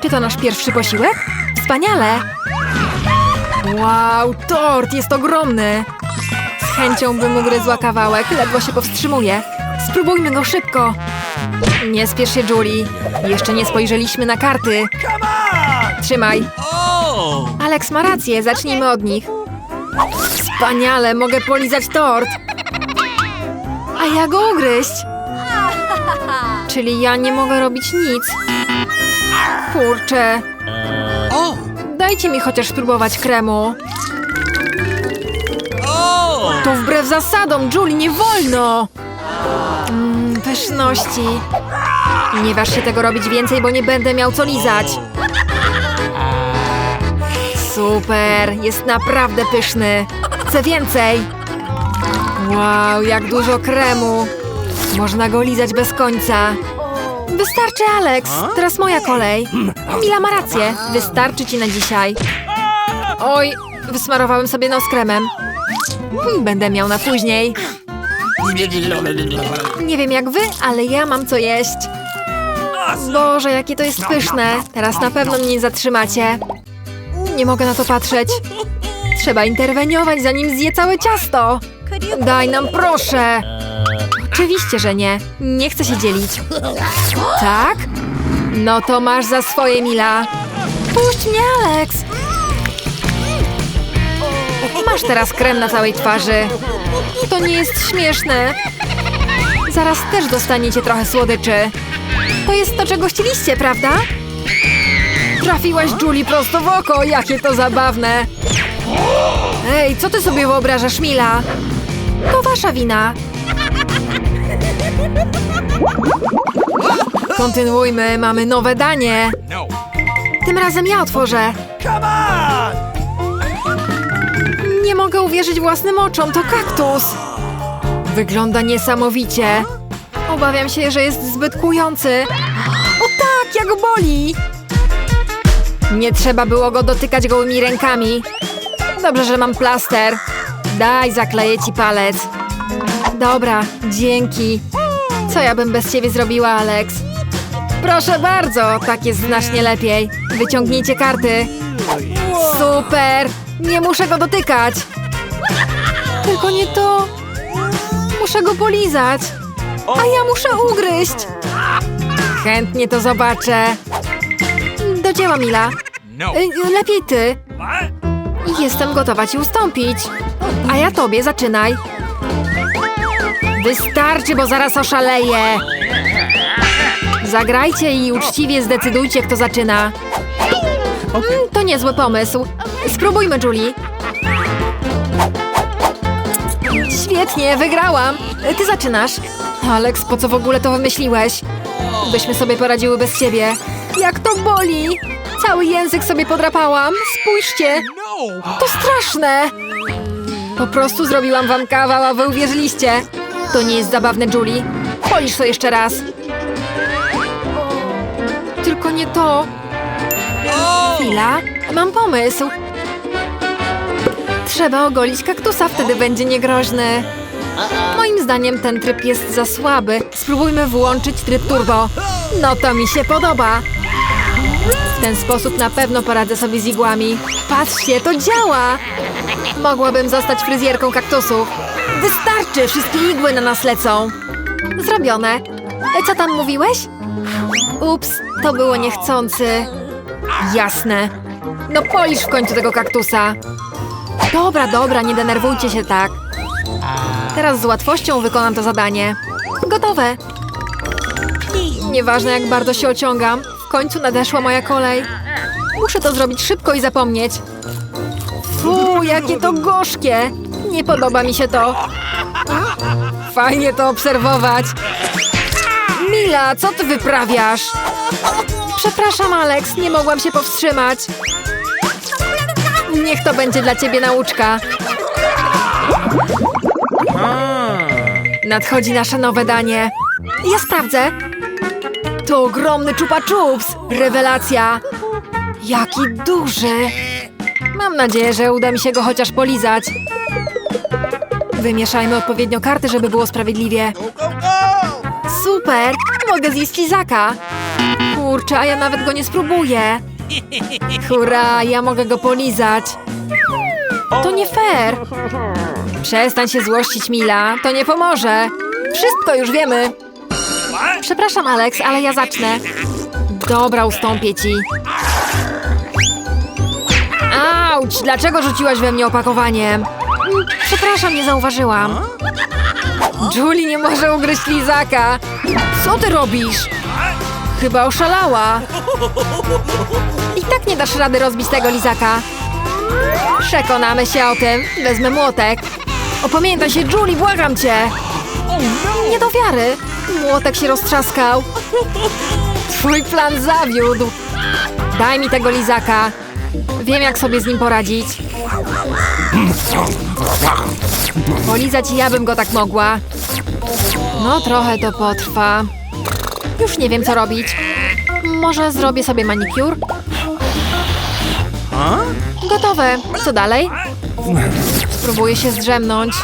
Czy to nasz pierwszy posiłek? Wspaniale! Wow, tort jest ogromny! Z chęcią bym ugryzła kawałek, ledwo się powstrzymuję. Spróbujmy go szybko! Nie spiesz się, Julie. Jeszcze nie spojrzeliśmy na karty. Trzymaj. Alex ma rację, zacznijmy od nich. Wspaniale, mogę polizać tort. A ja go ugryźć. Czyli ja nie mogę robić nic. Kurczę. Dajcie mi chociaż spróbować kremu. To wbrew zasadom, Julie, nie wolno! Mmm, pyszności. Nie waż się tego robić więcej, bo nie będę miał co lizać. Super, jest naprawdę pyszny. Chcę więcej. Wow, jak dużo kremu. Można go lizać bez końca. Wystarczy, Alex. Teraz moja kolej. Mila ma rację. Wystarczy ci na dzisiaj. Oj, wysmarowałem sobie nos kremem. Hmm, Będę miał na później. Nie wiem jak wy, ale ja mam co jeść. Boże, jakie to jest pyszne. Teraz na pewno mnie nie zatrzymacie. Nie mogę na to patrzeć. Trzeba interweniować, zanim zje całe ciasto. Daj nam, proszę. Oczywiście, że nie. Nie chcę się dzielić. Tak? No to masz za swoje, Mila. Puść mnie, Alex. Masz teraz krem na całej twarzy. To nie jest śmieszne. Zaraz też dostaniecie trochę słodyczy. To jest to, czego chcieliście, prawda? Trafiłaś Julie prosto w oko, jakie to zabawne. Ej, co ty sobie wyobrażasz, Mila? To wasza wina. Kontynuujmy, mamy nowe danie. Tym razem ja otworzę. Nie mogę uwierzyć własnym oczom, to kaktus. Wygląda niesamowicie. Obawiam się, że jest zbyt kujący. O tak, jak boli! Nie trzeba było go dotykać gołymi rękami. Dobrze, że mam plaster. Daj, zakleję ci palec. Dobra, dzięki. Co ja bym bez ciebie zrobiła, Alex? Proszę bardzo, tak jest znacznie lepiej. Wyciągnijcie karty. Super! Nie muszę go dotykać. Tylko nie to. Muszę go polizać. A ja muszę ugryźć. Chętnie to zobaczę. Do dzieła, Mila. No. Y, Lepiej ty. Jestem gotowa ci ustąpić. A ja tobie zaczynaj. Wystarczy, bo zaraz oszaleję. Zagrajcie i uczciwie zdecydujcie, kto zaczyna. Mm, To niezły pomysł. Spróbujmy, Julie. Świetnie, wygrałam. Ty zaczynasz. Alex, po co w ogóle to wymyśliłeś? Byśmy sobie poradziły bez ciebie. Jak to boli! Cały język sobie podrapałam. Spójrzcie, No. to straszne! Po prostu zrobiłam wam kawał, a wy uwierzyliście. To nie jest zabawne, Julie. Polisz to jeszcze raz. Tylko nie to. Chwila, mam pomysł. Trzeba ogolić kaktusa, wtedy będzie niegroźny. Moim zdaniem ten tryb jest za słaby. Spróbujmy włączyć tryb turbo. No to mi się podoba. W ten sposób na pewno poradzę sobie z igłami. Patrzcie, to działa! Mogłabym zostać fryzjerką kaktusów. Wystarczy, wszystkie igły na nas lecą. Zrobione. E, Co tam mówiłeś? Ups, to było niechcący. Jasne. No polisz w końcu tego kaktusa. Dobra, dobra, nie denerwujcie się tak. Teraz z łatwością wykonam to zadanie. Gotowe. Nieważne jak bardzo się ociągam, w końcu nadeszła moja kolej. Muszę to zrobić szybko i zapomnieć. Fu, jakie to gorzkie! Nie podoba mi się to. Fajnie to obserwować. Mila, co ty wyprawiasz? Przepraszam, Alex, nie mogłam się powstrzymać. Niech to będzie dla ciebie nauczka. Nadchodzi nasze nowe danie. Ja sprawdzę. To ogromny chupa chups. Rewelacja. Jaki duży. Mam nadzieję, że uda mi się go chociaż polizać. Wymieszajmy odpowiednio karty, żeby było sprawiedliwie. Super! Mogę zjeść lizaka. Kurczę, a ja nawet go nie spróbuję. Hurra, ja mogę go polizać. To nie fair. Przestań się złościć, Mila. To nie pomoże. Wszystko już wiemy. Przepraszam, Alex, ale ja zacznę. Dobra, ustąpię ci. Auć! Dlaczego rzuciłaś we mnie opakowaniem? Przepraszam, nie zauważyłam. Julie nie może ugryźć lizaka. Co ty robisz? Chyba oszalała. I tak nie dasz rady rozbić tego lizaka. Przekonamy się o tym. Wezmę młotek. Opamiętaj się, Julie, błagam cię. Nie do wiary. Młotek się roztrzaskał. Twój plan zawiódł. Daj mi tego lizaka. Wiem, jak sobie z nim poradzić. Polizać ja bym go tak mogła. No, trochę to potrwa. Już nie wiem, co robić. Może zrobię sobie manikur? Gotowe. Co dalej? Spróbuję się zdrzemnąć.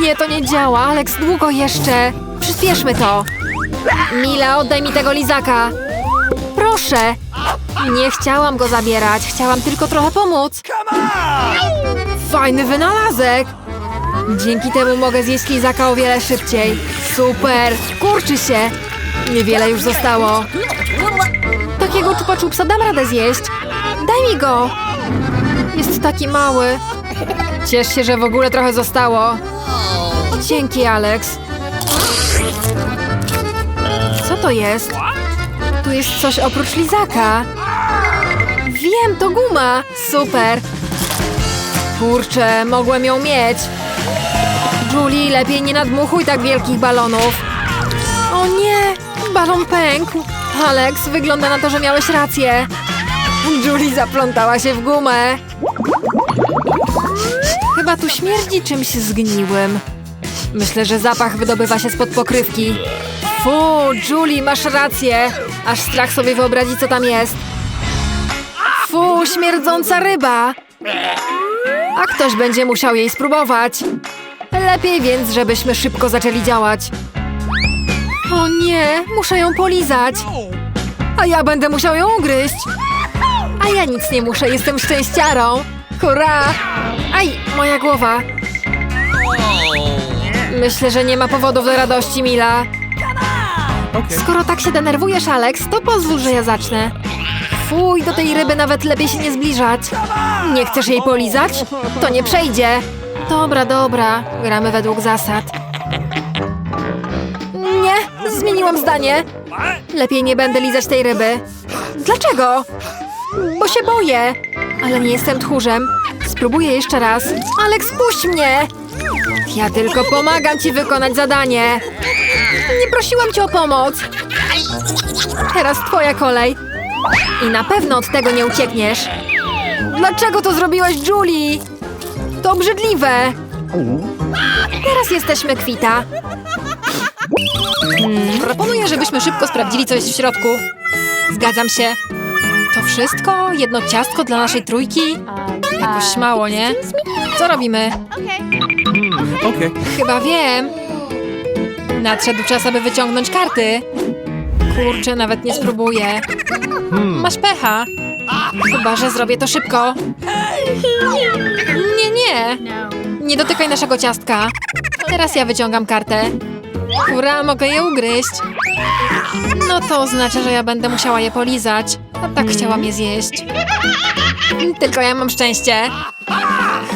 Nie, to nie działa. Alex, długo jeszcze. Przyspieszmy to. Mila, oddaj mi tego lizaka. Proszę. Nie chciałam go zabierać. Chciałam tylko trochę pomóc. Fajny wynalazek. Dzięki temu mogę zjeść lizaka o wiele szybciej. Super. Kurczy się. Niewiele już zostało. Takiego czupa czupsa dam radę zjeść. Daj mi go. Jest taki mały. Ciesz się, że w ogóle trochę zostało. Dzięki, Alex. Co to jest? Tu jest coś oprócz lizaka. Wiem, to guma. Super. Kurczę, mogłem ją mieć. Julie, lepiej nie nadmuchuj tak wielkich balonów. O nie, balon pękł. Alex, wygląda na to, że miałeś rację. Julie zaplątała się w gumę. Chyba tu śmierdzi czymś zgniłym. Myślę, że zapach wydobywa się spod pokrywki. Fu, Julie, masz rację. Aż strach sobie wyobrazić, co tam jest. Śmierdząca ryba. A ktoś będzie musiał jej spróbować. Lepiej więc, żebyśmy szybko zaczęli działać. O nie, muszę ją polizać. A ja będę musiał ją ugryźć. A ja nic nie muszę, jestem szczęściarą. Hurra! Aj, moja głowa. Myślę, że nie ma powodów do radości, Mila. Skoro tak się denerwujesz, Alex, to pozwól, że ja zacznę. Fuj, do tej ryby nawet lepiej się nie zbliżać. Nie chcesz jej polizać? To nie przejdzie. Dobra, dobra, gramy według zasad. Nie, zmieniłam zdanie. Lepiej nie będę lizać tej ryby. Dlaczego? Bo się boję. Ale nie jestem tchórzem. Spróbuję jeszcze raz. Alex, puść mnie! Ja tylko pomagam ci wykonać zadanie. Nie prosiłam cię o pomoc. Teraz twoja kolej. I na pewno od tego nie uciekniesz. Dlaczego to zrobiłaś, Julie? To obrzydliwe. Teraz jesteśmy kwita. Hmm, proponuję, żebyśmy szybko sprawdzili, co jest w środku. Zgadzam się. To wszystko? Jedno ciastko dla naszej trójki? Jakoś mało, nie? Co robimy? Chyba wiem. Nadszedł czas, aby wyciągnąć karty. Kurczę, nawet nie spróbuję. Masz pecha. Chyba, że zrobię to szybko. Nie, nie. Nie dotykaj naszego ciastka. Teraz ja wyciągam kartę. Ura, mogę je ugryźć. No to oznacza, że ja będę musiała je polizać. A tak chciałam je zjeść. Tylko ja mam szczęście.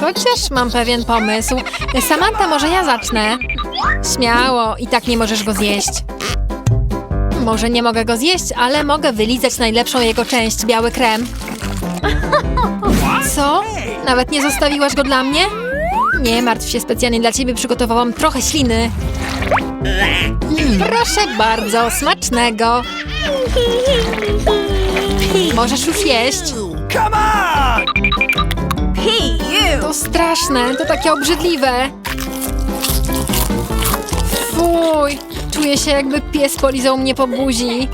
Chociaż mam pewien pomysł. Samantha, może ja zacznę? Śmiało, i tak nie możesz go zjeść. Może nie mogę go zjeść, ale mogę wylizać najlepszą jego część, biały krem. Co? Nawet nie zostawiłaś go dla mnie? Nie martw się, specjalnie dla ciebie przygotowałam trochę śliny. Proszę bardzo, smacznego. Możesz już jeść. To straszne, to takie obrzydliwe. Fuj, czuję się jakby pies polizał mnie po buzi.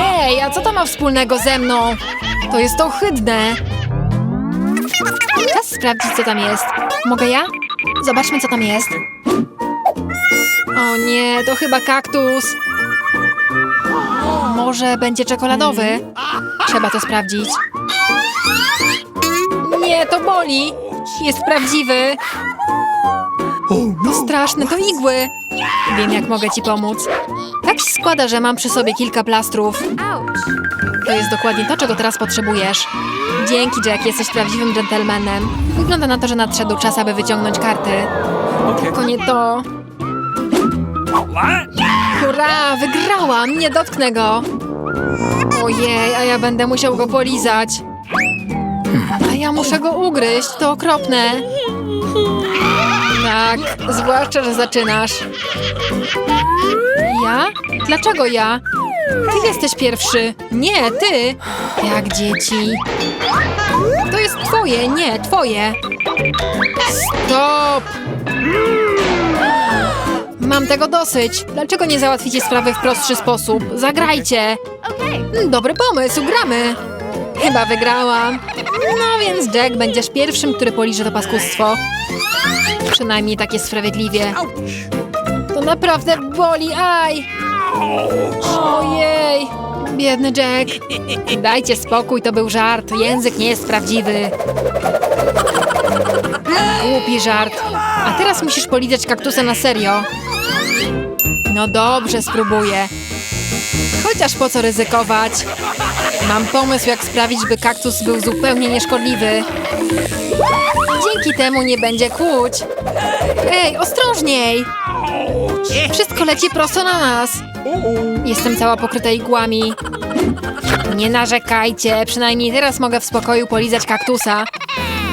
Ej, a co to ma wspólnego ze mną? To jest ohydne. Czas sprawdzić, co tam jest. Mogę ja? Zobaczmy, co tam jest. O nie, to chyba kaktus. może będzie czekoladowy? Trzeba to sprawdzić. Nie, to boli. Jest prawdziwy. To straszne, to igły. Wiem, jak mogę ci pomóc. Tak się składa, że mam przy sobie kilka plastrów. To jest dokładnie to, czego teraz potrzebujesz. Dzięki, Jack, jesteś prawdziwym dżentelmenem. Wygląda na to, że nadszedł czas, aby wyciągnąć karty. Tylko nie to. Hurra, wygrałam! Nie dotknę go! Ojej, a ja będę musiał go polizać. A ja muszę go ugryźć, to okropne. Tak, zwłaszcza, że zaczynasz. Ja? Dlaczego ja? Ty jesteś pierwszy. Nie, ty. Jak dzieci. To jest twoje, nie, twoje. Stop! Mam tego dosyć. Dlaczego nie załatwicie sprawy w prostszy sposób? Zagrajcie! Dobry pomysł, gramy! Chyba wygrałam. No więc Jack, będziesz pierwszym, który poliże to paskustwo. Przynajmniej tak jest sprawiedliwie. To naprawdę boli, aj! Ojej! Biedny Jack. Dajcie spokój, to był żart. Język nie jest prawdziwy. Głupi żart. A teraz musisz polizać kaktusa na serio. No dobrze, spróbuję. Chociaż po co ryzykować? Mam pomysł, jak sprawić, by kaktus był zupełnie nieszkodliwy. Dzięki temu nie będzie kłuć. Ej, ostrożniej! Wszystko leci prosto na nas. Jestem cała pokryta igłami. Nie narzekajcie, przynajmniej teraz mogę w spokoju polizać kaktusa.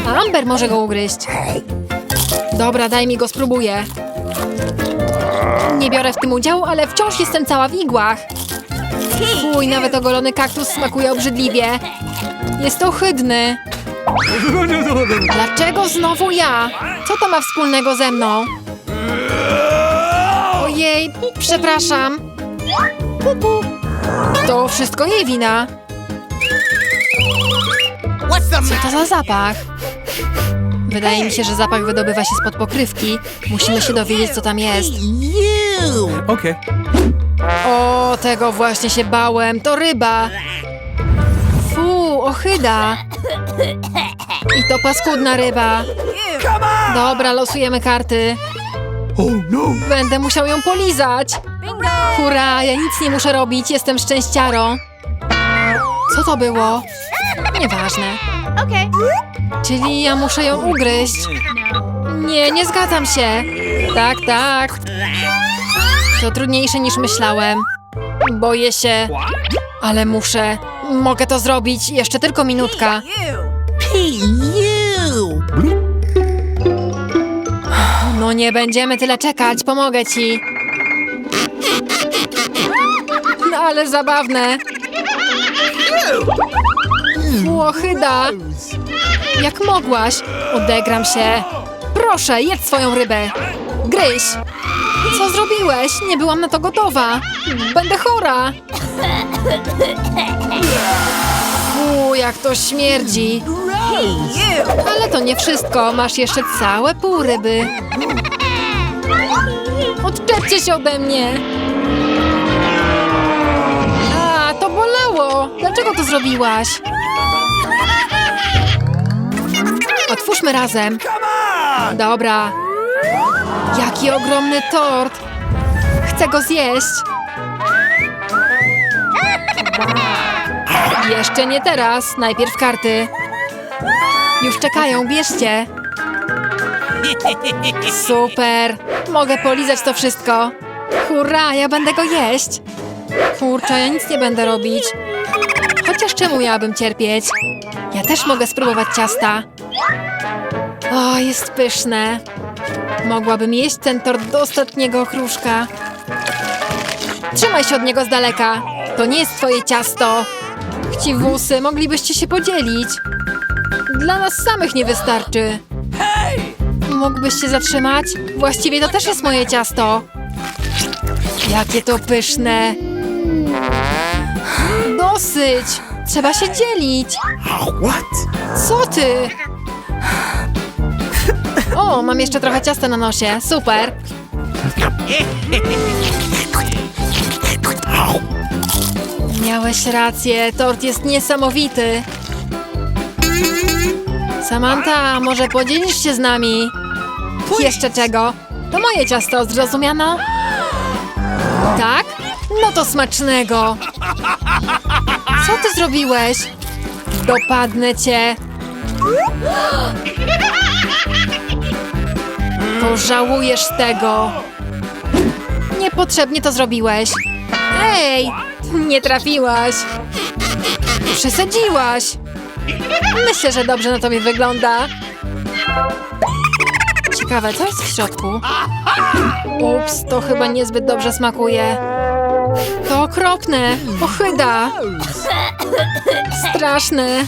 A Amber może go ugryźć. Dobra, daj mi go, spróbuję. Nie biorę w tym udziału, ale wciąż jestem cała w igłach. Fuj, nawet ogolony kaktus smakuje obrzydliwie. Jest ohydny. Dlaczego znowu ja? Co to ma wspólnego ze mną? Ojej, przepraszam. To wszystko jej wina. Co to za zapach? Wydaje mi się, że zapach wydobywa się spod pokrywki. Musimy się dowiedzieć, co tam jest. Okay. O, tego właśnie się bałem. To ryba. Fu, ochyda. I to paskudna ryba. Dobra, losujemy karty. Oh no! Będę musiał ją polizać. Hurra, ja nic nie muszę robić, jestem szczęściarą. Co to było? Nieważne. Okay. Czyli ja muszę ją ugryźć. Nie, nie zgadzam się. Tak, tak. To trudniejsze niż myślałem. Boję się, ale muszę. Mogę to zrobić. Jeszcze tylko minutka. No nie będziemy tyle czekać. Pomogę ci. No ale zabawne. Łohyda. Jak mogłaś? Odegram się. Proszę, jedz swoją rybę. Gryź. Co zrobiłeś? Nie byłam na to gotowa. Będę chora. Fu, jak to śmierdzi. Ale to nie wszystko. Masz jeszcze całe pół ryby. Odczepcie się ode mnie. A, to bolało. Dlaczego to zrobiłaś? Otwórzmy razem. Dobra. Jaki ogromny tort. Chcę go zjeść. Jeszcze nie teraz. Najpierw karty. Już czekają, bierzcie. Super. Mogę polizać to wszystko. Hurra, ja będę go jeść. Kurczę, ja nic nie będę robić. Chociaż czemu miałabym cierpieć? Ja też mogę spróbować ciasta. O, jest pyszne. Mogłabym jeść ten tort do ostatniego okruszka. Trzymaj się od niego z daleka. To nie jest twoje ciasto. Chciwusy, moglibyście się podzielić. Dla nas samych nie wystarczy. Mógłbyś się zatrzymać? Właściwie to też jest moje ciasto. Jakie to pyszne. Dosyć. Trzeba się dzielić. What? Co ty? O, mam jeszcze trochę ciasta na nosie. Super. Miałeś rację, tort jest niesamowity. Samantha, może podzielisz się z nami? Jeszcze czego? To moje ciasto, zrozumiano? Tak? No to smacznego. Co ty zrobiłeś? Dopadnę cię. Pożałujesz tego. Niepotrzebnie to zrobiłeś. Ej, nie trafiłaś. Przesadziłaś. Myślę, że dobrze na tobie wygląda. Ciekawe, co jest w środku? Ups, to chyba niezbyt dobrze smakuje. To okropne, ochyda. Straszne.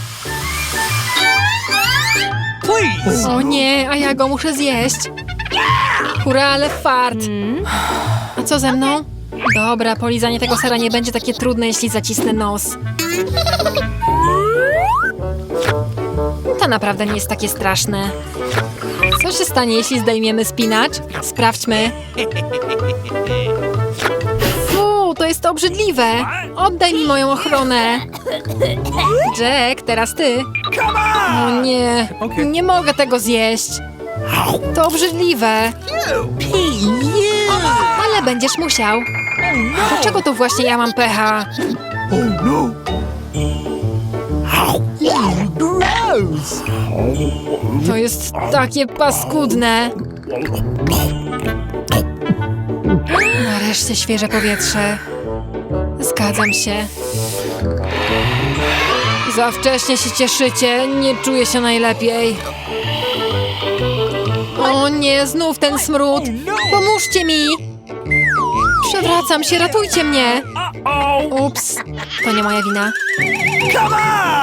O nie, a ja go muszę zjeść. Hurra, ale fart. A co ze mną? Dobra, polizanie tego sera nie będzie takie trudne, jeśli zacisnę nos. To naprawdę nie jest takie straszne. Co się stanie, jeśli zdejmiemy spinacz? Sprawdźmy. Fu, to jest obrzydliwe. Oddaj mi moją ochronę. Jack, teraz ty. O nie, nie mogę tego zjeść. To obrzydliwe. Ale będziesz musiał. Dlaczego to właśnie ja mam pecha? To jest takie paskudne. Nareszcie świeże powietrze. Zgadzam się. Za wcześnie się cieszycie, nie czuję się najlepiej. Nie, znów ten smród. Pomóżcie mi! Przewracam się, ratujcie mnie! Ups, to nie moja wina.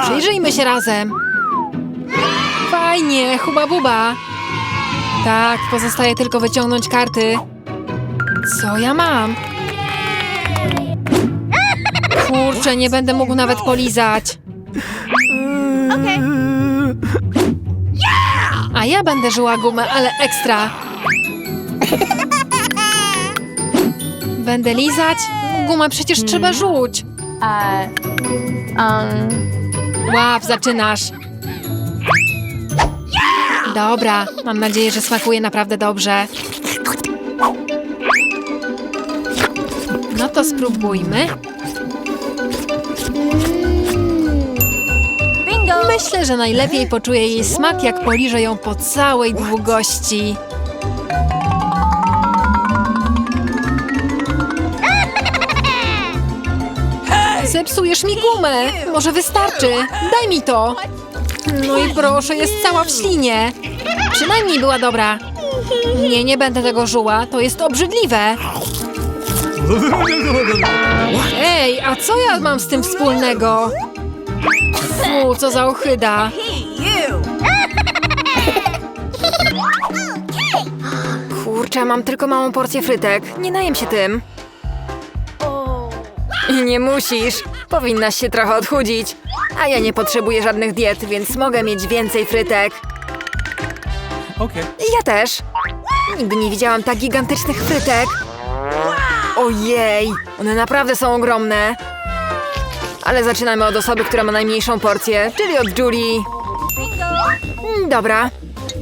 Przyjrzyjmy się razem. Fajnie, huba buba. Tak, pozostaje tylko wyciągnąć karty. Co ja mam? Kurczę, nie będę mógł nawet polizać. A ja będę żyła gumę, ale ekstra. Będę lizać? Gumę przecież trzeba rzuć. Uh, um, Łap, zaczynasz. Dobra, mam nadzieję, że smakuje naprawdę dobrze. No to spróbujmy. Myślę, że najlepiej poczuję jej smak, jak poliżę ją po całej długości. Zepsujesz mi gumę! Może wystarczy! Daj mi to! No i proszę, jest cała w ślinie! Przynajmniej była dobra. Nie, nie będę tego żuła, to jest obrzydliwe. Ej, a co ja mam z tym wspólnego? Fu, co za ochyda. Kurczę, mam tylko małą porcję frytek. Nie najem się tym. I nie musisz. Powinnaś się trochę odchudzić. A ja nie potrzebuję żadnych diet, więc mogę mieć więcej frytek. Okay. Ja też. Nigdy nie widziałam tak gigantycznych frytek. Ojej, one naprawdę są ogromne. Ale zaczynamy od osoby, która ma najmniejszą porcję, czyli od Julie. Mm, Dobra.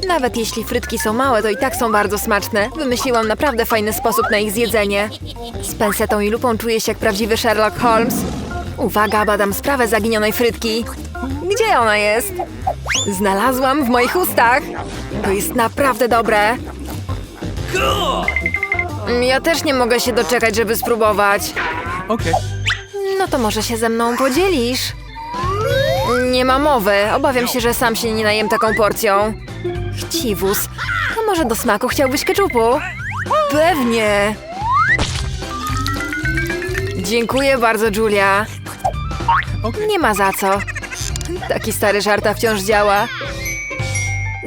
Nawet jeśli frytki są małe, to i tak są bardzo smaczne. Wymyśliłam naprawdę fajny sposób na ich zjedzenie. Z pensetą i lupą czuję się jak prawdziwy Sherlock Holmes. Uwaga, badam sprawę zaginionej frytki. Gdzie ona jest? Znalazłam w moich ustach. To jest naprawdę dobre. Ja też nie mogę się doczekać, żeby spróbować. Okay. No to może się ze mną podzielisz? Nie ma mowy. Obawiam się, że sam się nie najem taką porcją. Chciwus. A może do smaku chciałbyś keczupu? Pewnie. Dziękuję bardzo, Julia. Nie ma za co. Taki stary żarta wciąż działa.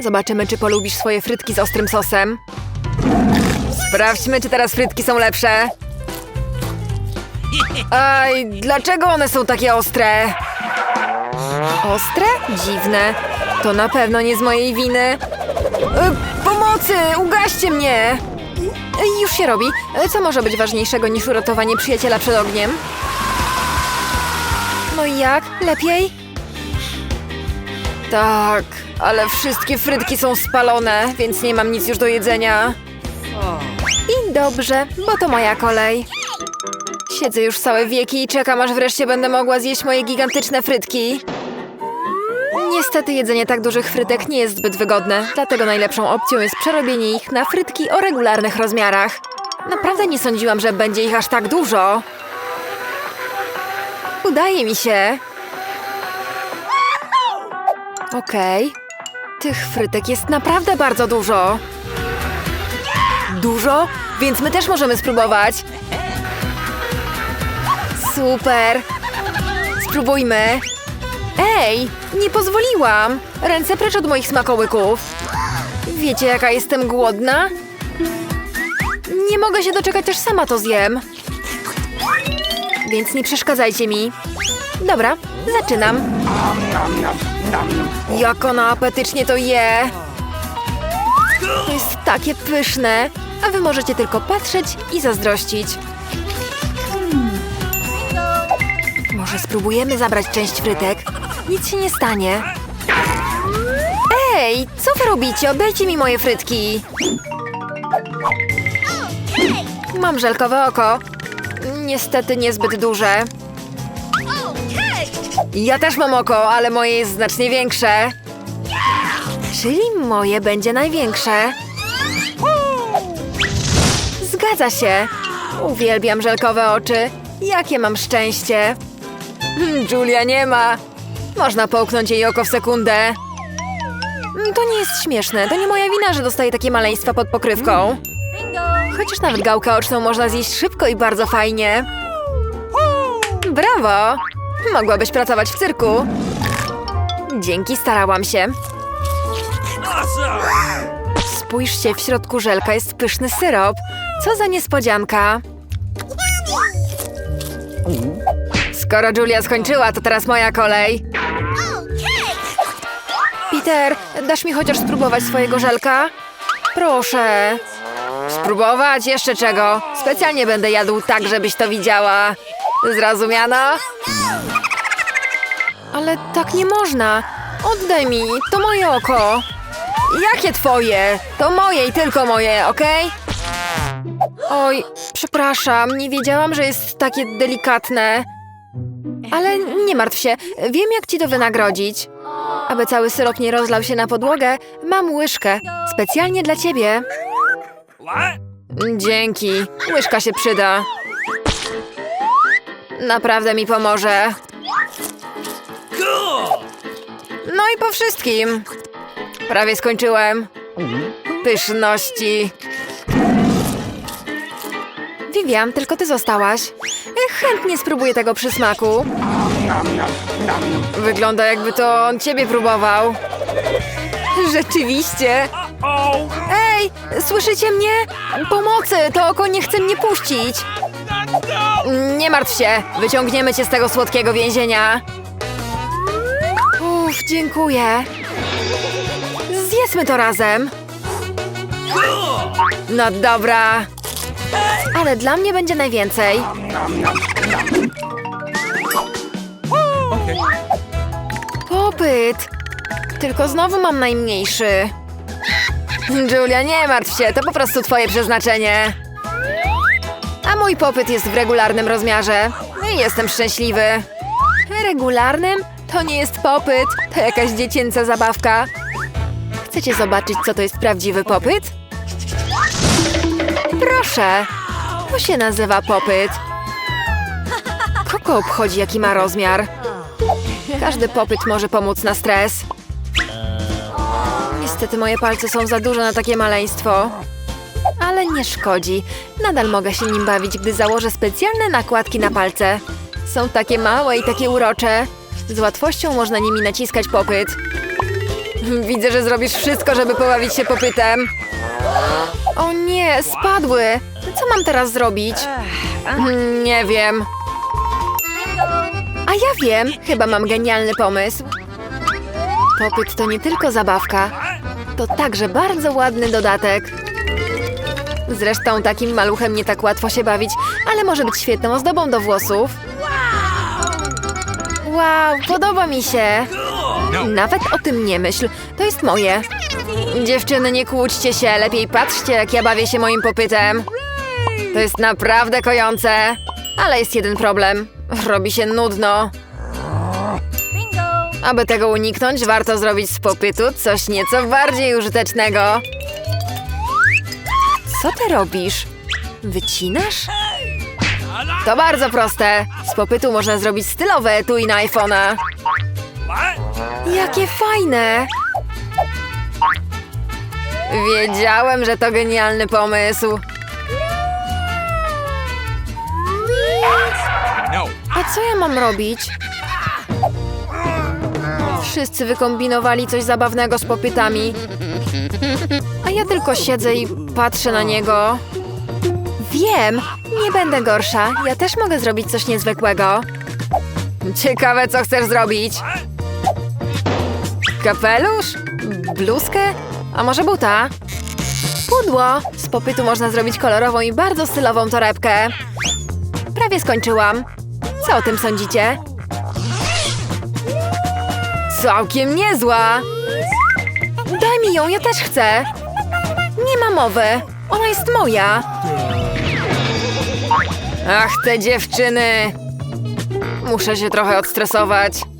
Zobaczymy, czy polubisz swoje frytki z ostrym sosem. Sprawdźmy, czy teraz frytki są lepsze. Aj, dlaczego one są takie ostre? Ostre? Dziwne. To na pewno nie z mojej winy. E, pomocy! Ugaście mnie! E, już się robi. E, co może być ważniejszego niż uratowanie przyjaciela przed ogniem? No i jak? Lepiej? Tak, ale wszystkie frytki są spalone, więc nie mam nic już do jedzenia. I dobrze, bo to moja kolej. Siedzę już całe wieki i czekam, aż wreszcie będę mogła zjeść moje gigantyczne frytki. Niestety jedzenie tak dużych frytek nie jest zbyt wygodne, dlatego najlepszą opcją jest przerobienie ich na frytki o regularnych rozmiarach. Naprawdę nie sądziłam, że będzie ich aż tak dużo. Udaje mi się. Okej. Tych frytek jest naprawdę bardzo dużo. Dużo? Więc my też możemy spróbować. Super. Spróbujmy. Ej, nie pozwoliłam. Ręce precz od moich smakołyków. Wiecie, jaka jestem głodna? Nie mogę się doczekać, aż sama to zjem. Więc nie przeszkadzajcie mi. Dobra, zaczynam. Jak ona apetycznie to je! To jest takie pyszne, a wy możecie tylko patrzeć i zazdrościć. Może spróbujemy zabrać część frytek? Nic się nie stanie. Ej, co wy robicie? Oddajcie mi moje frytki. Mam żelkowe oko. Niestety niezbyt duże. Ja też mam oko, ale moje jest znacznie większe. Czyli moje będzie największe. Zgadza się. Uwielbiam żelkowe oczy. Jakie mam szczęście. Julia nie ma. Można połknąć jej oko w sekundę. To nie jest śmieszne. To nie moja wina, że dostaję takie maleństwa pod pokrywką. Chociaż nawet gałkę oczną można zjeść szybko i bardzo fajnie. Brawo! Mogłabyś pracować w cyrku. Dzięki, starałam się. Spójrzcie, w środku żelka jest pyszny syrop. Co za niespodzianka. Skoro Julia skończyła, to teraz moja kolej. Peter, dasz mi chociaż spróbować swojego żelka? Proszę. Spróbować? Jeszcze czego? Specjalnie będę jadł tak, żebyś to widziała. Zrozumiano? Ale tak nie można. Oddaj mi, to moje oko. Jakie twoje? To moje i tylko moje, okej? Oj, przepraszam, nie wiedziałam, że jest takie delikatne. Ale nie martw się, wiem jak ci to wynagrodzić. Aby cały syrop nie rozlał się na podłogę, mam łyżkę. Specjalnie dla ciebie. Dzięki. Łyżka się przyda. Naprawdę mi pomoże. No i po wszystkim. Prawie skończyłem. Pyszności. Vivian, tylko ty zostałaś. E, Chętnie spróbuję tego przysmaku. Wygląda jakby to on ciebie próbował. Rzeczywiście. Ej, słyszycie mnie? Pomocy, to oko nie chce mnie puścić. Nie martw się, wyciągniemy cię z tego słodkiego więzienia. Uff, dziękuję. Zjedzmy to razem. No dobra. Ale dla mnie będzie najwięcej. Popyt. Tylko znowu mam najmniejszy. Julia, nie martw się, to po prostu twoje przeznaczenie. A mój popyt jest w regularnym rozmiarze. I jestem szczęśliwy. Regularnym? To nie jest popyt, to jakaś dziecięca zabawka. Chcecie zobaczyć, co to jest prawdziwy popyt? Proszę. To się nazywa popyt. Kogo obchodzi, jaki ma rozmiar? Każdy popyt może pomóc na stres. Niestety moje palce są za duże na takie maleństwo. Ale nie szkodzi. Nadal mogę się nim bawić, gdy założę specjalne nakładki na palce. Są takie małe i takie urocze. Z łatwością można nimi naciskać popyt. Widzę, że zrobisz wszystko, żeby pobawić się popytem. O nie, spadły. Co mam teraz zrobić? Hmm, Nie wiem. A ja wiem, chyba mam genialny pomysł. Popyt to nie tylko zabawka, to także bardzo ładny dodatek. Zresztą takim maluchem nie tak łatwo się bawić, ale może być świetną ozdobą do włosów. Wow, podoba mi się. No. Nawet o tym nie myśl. To jest moje. Dziewczyny, nie kłóćcie się. Lepiej patrzcie, jak ja bawię się moim popytem. To jest naprawdę kojące. Ale jest jeden problem. Robi się nudno. Aby tego uniknąć, warto zrobić z popytu coś nieco bardziej użytecznego. Co ty robisz? Wycinasz? To bardzo proste. Z popytu można zrobić stylowe etui na iPhone'a. Jakie fajne! Wiedziałem, że to genialny pomysł. No. A co ja mam robić? Wszyscy wykombinowali coś zabawnego z popytami. A ja tylko siedzę i patrzę na niego. Wiem, nie będę gorsza. Ja też mogę zrobić coś niezwykłego. Ciekawe, co chcesz zrobić. Kapelusz? Bluzkę? A może buta? Pudło! Z popytu można zrobić kolorową i bardzo stylową torebkę. Prawie skończyłam. Co o tym sądzicie? Całkiem niezła! Daj mi ją, ja też chcę! Nie ma mowy, ona jest moja! Ach, te dziewczyny! Muszę się trochę odstresować.